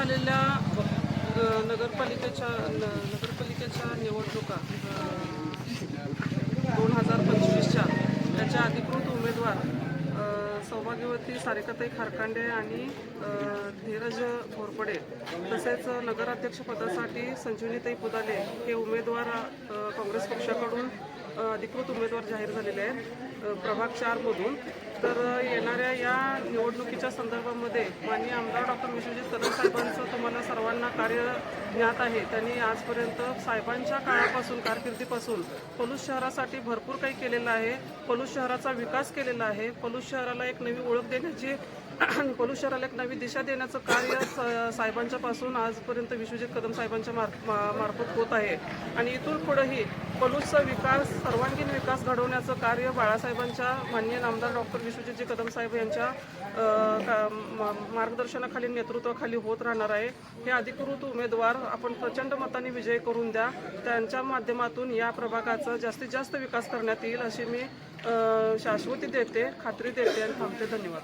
झालेल्या नगरपालिकेच्या न- नगरपालिकेच्या निवडणुका दोन हजार पंचवीसच्या त्याच्या अधिकृत उमेदवार सौभाग्यवती सारिकाताई खारकांडे आणि धीरज घोरपडे तसेच नगराध्यक्षपदासाठी संजीवनीताई पुदाले हे उमेदवार काँग्रेस पक्षाकडून अधिकृत उमेदवार जाहीर झालेले आहेत प्रभाग चारमधून तर येणाऱ्या या निवडणुकीच्या संदर्भामध्ये माननीय आमदार डॉक्टर विश्वजित कदम साहेबांचं तुम्हाला सर्वांना कार्य ज्ञात आहे. त्यांनी आजपर्यंत साहेबांच्या काळापासून कारकिर्दीपासून पलूस शहरासाठी भरपूर काही केलेलं आहे. पलूस शहराचा विकास केलेला आहे. पलूस शहराला एक नवी ओळख देण्याची आणि शहराला एक नवी दिशा देण्याचं कार्य स- साहेबांच्या पासून आजपर्यंत विश्वजित कदम साहेबांच्या मार मार्फत होत आहे. आणि इथून पुढेही पलूसचा विकास सर्वांगीण विकास घडवण्याचं कार्य बाळासाहेबांच्या माननीय नामदार डॉक्टर विश्वजितजी कदम साहेब यांच्या का- मार्गदर्शनाखाली नेतृत्वाखाली होत राहणार आहे. हे अधिकृत उमेदवार आपण प्रचंड मताने विजय करून द्या. त्यांच्या माध्यमातून या प्रभागाचा जास्तीत जास्त विकास करण्यात येईल अशी मी शाश्वती देते खात्री देते आणि थांबते. धन्यवाद.